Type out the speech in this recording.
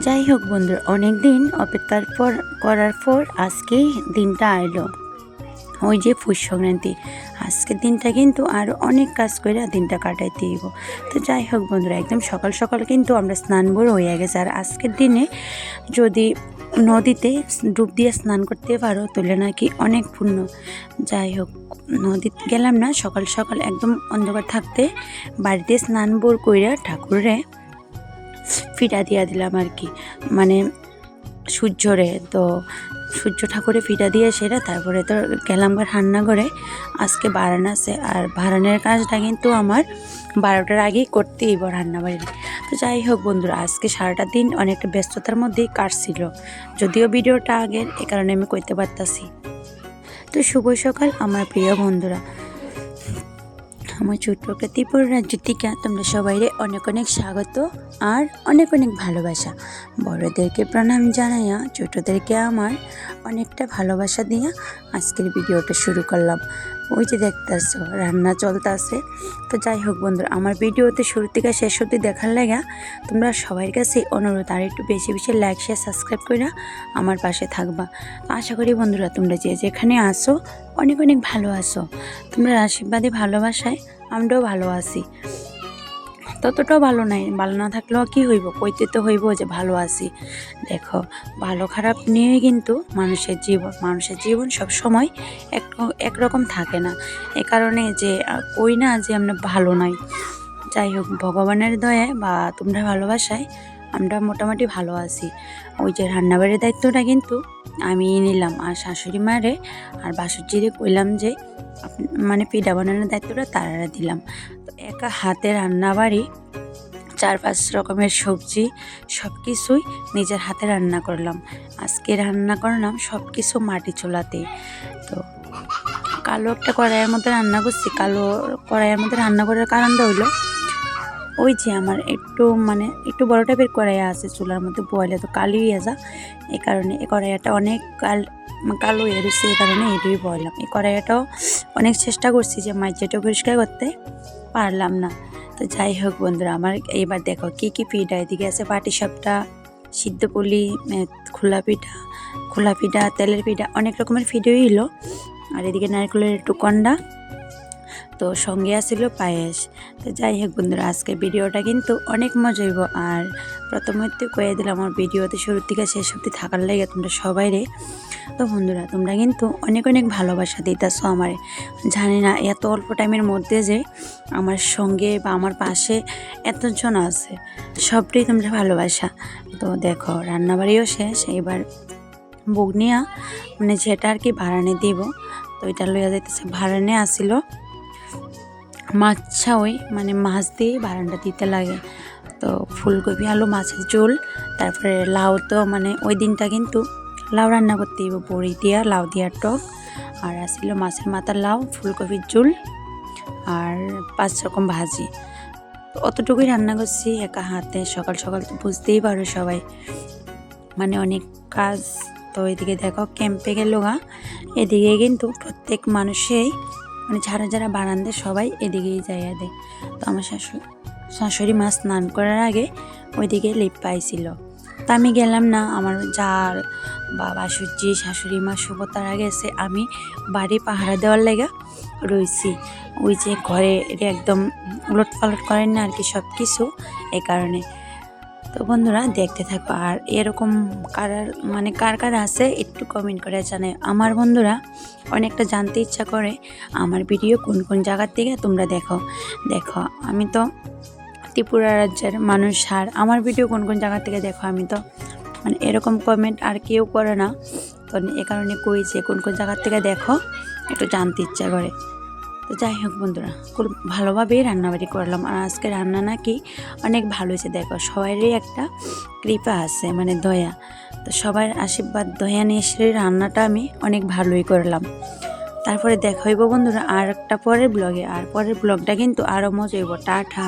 যাই হোক বন্ধুরা অনেক দিন অপেক্ষার পর, করার পর আজকেই দিনটা আইলো। ওই যে পুষ সংক্রান্তি, আজকের দিনটা কিন্তু আর অনেক কাজ করে দিনটা কাটাইতে দিব তো যাই হোক বন্ধুরা, একদম সকাল সকাল কিন্তু আমরা স্নান করে হয়ে গেছে। আর আজকের দিনে যদি নদীতে ডুব দিয়ে স্নান করতে পারো, তাহলে নাকি অনেক পূর্ণ যাই হোক নদীতে গেলাম না, সকাল সকাল একদম অন্ধকার থাকতে বাড়িতে স্নান বোর কইরা ঠাকুরে ফিটা দিয়ে দিলাম আর কি। মানে সূর্যরে, তো সূর্য ঠাকুরে ফিটা দিয়ে সেরা তারপরে তো গেলাম গা রান্না করে আজকে বারান আছে আর বারানের কাজটা কিন্তু আমার বারোটার আগেই করতেই হইব রান্না বাড়ির তো যাই হোক বন্ধুরা, আজকে সারাটা দিন অনেকটা ব্যস্ততার মধ্যেই কাটছিল। যদিও ভিডিওটা আগের, এ কারণে আমি করতে পারতাছি। তো শুভ সকাল আমার প্রিয় বন্ধুরা। আমার ছোট্ট একটা ত্রিপুরা রাজ্য থেকে তোমরা সবাইরে অনেক অনেক স্বাগত আর অনেক অনেক ভালোবাসা। বড়োদেরকে প্রণাম জানাইয়া, ছোটোদেরকে আমার অনেকটা ভালোবাসা দিয়া আজকের ভিডিওটা শুরু করলাম। ওই যে দেখতেছো, রান্না চলতেছে। তো যাই হোক বন্ধুরা, আমার ভিডিওতে শুরু থেকে শেষ অবধি দেখার লাগা, তোমরা সবার কাছে অনুরোধ, আর একটু বেশি বেশি লাইক শেয়ার সাবস্ক্রাইব করে আমার পাশে থাকবা। আশা করি বন্ধুরা, তোমরা যে যেখানে আসো অনেক অনেক ভালো আসো তোমরা আশীর্বাদে, ভালোবাসায় আমরাও ভালো আছি। ততটাও ভালো নাই। ভালো না থাকলেও কি হইব? কইতে তো হইব যে ভালো আছি। দেখো, ভালো খারাপ নিয়ে কিন্তু মানুষের জীবন মানুষের জীবন সব সময় এক একরকম থাকে না। এ কারণে যে, কই না যে আমরা ভালো নাই। যাই হোক, ভগবানের দয়ায় বা তোমরা ভালোবাসায় আমরা মোটামুটি ভালো আছি। ওই যে রান্নাবাড়ির দায়িত্বটা কিন্তু আমি নিলাম। আর শাশুড়ি মারে আর বাসুজিরে কইলাম যে মানে পিঠা বানানোর দায়িত্বটা তারা দিলাম। তো একা হাতে রান্নাবাড়ি চার পাঁচ রকমের সবজি সব কিছুই নিজের হাতে রান্না করলাম। আজকে রান্না করলাম সব কিছু মাটি চুলাতে। তো কালো একটা কড়াইয়ের মধ্যে রান্না করছি। কালো কড়াইয়ের মধ্যে রান্না করার কারণটা হইল ওই যে আমার একটু মানে একটু বড় টাইপের কড়াইয়া আছে চুলার মধ্যে, বয়লে তো কালি হয়ে যা। এই কারণে এই কড়াইয়াটা অনেক কাল কালো হয়ে রয়েছে এই কারণে এটাই বললাম এই কড়াইয়াটাও অনেক চেষ্টা করছি যে মাইজেটা পরিষ্কার করতে, পারলাম না। তো যাই হোক বন্ধুরা, আমার এইবার দেখো কি কি পিঠা এদিকে আছে। পাটি সাপটা, সিদ্ধ পুলি খোলা পিঠা খোলা পিঠা, তেলের পিঠা, অনেক রকমের পিঠেই হলো আর এদিকে নারকেলের একটু কন্ডা তো সঙ্গে আসছিল পায়েস। তো যাই হোক বন্ধুরা আজকে ভিডিওটা কিন্তু অনেক মজা হইব। আর প্রথমতে কয়ে দিলাম, আমার ভিডিওতে শুরুর থেকে শেষ অব্দি থাকার লাগে তোমরা সবাই রে। তো বন্ধুরা, তোমরা কিন্তু অনেক অনেক ভালোবাসা দিতেছো আমারে। জানি না এত অল্প টাইমের মধ্যে যে আমার সঙ্গে বা আমার পাশে এতজন আছে, সবটাই তোমরা ভালোবাসা। তো দেখো, রান্নাবাড়িও শেষ। এবার বগনিয়া মানে যেটা আর কি ভাড়ানে দিব, তো এটা লইয়া যাইতেছে। ভাড়ানে আসিল মাছা ওই মানে মাছ দিয়ে বারান্দা দিতে লাগে। তো ফুলকপি, আলু, মাছের ঝোল, তারপরে লাউ তো মানে ওই দিনটা কিন্তু লাউ রান্না করতে বড়ি দিয়া, লাউ দিয়ার টক। আর আসিল মাছের মাথার লাউ, ফুলকপির ঝোল আর পাঁচ রকম ভাজি। অতটুকুই রান্না করছি, একা হাতে সকাল সকাল তো বুঝতেই পারো সবাই। মানে অনেক কাজ, তো এদিকে দেখো, ক্যাম্পে গেল গা। এদিকে কিন্তু প্রত্যেক মানুষেই মানে যারা যারা বারান্দে সবাই এদিকেই যাইয়া দেয়। তো আমার শাশু শাশুড়ি মা স্নান করার আগে ওইদিকে লিপ পাইছিল। তা আমি গেলাম না, আমার জাল বা বাসুজি শাশুড়ি মা সুভতারা গেছে, আমি বাড়ি পাহারা দেওয়ার লেগা রয়েছি ওই যে ঘরে একদম উলট পালট করেন না আর কি সব কিছু এই কারণে। তো বন্ধুরা দেখতে থাকো, আর এরকম কারার মানে কার কার আছে একটু কমেন্ট করে জানে আমার বন্ধুরা অনেকটা জানতে ইচ্ছা করে আমার ভিডিও কোন কোন জায়গার থেকে তোমরা দেখো। দেখো, আমি তো ত্রিপুরা রাজ্যের মানুষ, আর আমার ভিডিও কোন কোন জায়গা থেকে দেখো আমি তো মানে এরকম কমেন্ট আর কেউ করে না। তো এ কারণে কই যে কোন কোন জায়গার থেকে দেখো, একটু জানতে ইচ্ছা করে। তো যাই হোক বন্ধুরা, খুব ভালোভাবেই রান্নাবাড়ি করলাম। আর আজকে রান্না নাকি অনেক ভালো হয়েছে। দেখো সবারই একটা কৃপা আছে মানে দয়া। তো সবার আশীর্বাদ, দয়া নিয়ে এসে রান্নাটা আমি অনেক ভালোই করলাম। তারপরে দেখা হইব বন্ধুরা, আর একটা পরের ব্লগে। আর পরের ব্লগটা কিন্তু আরও মজা হইব। টাটা।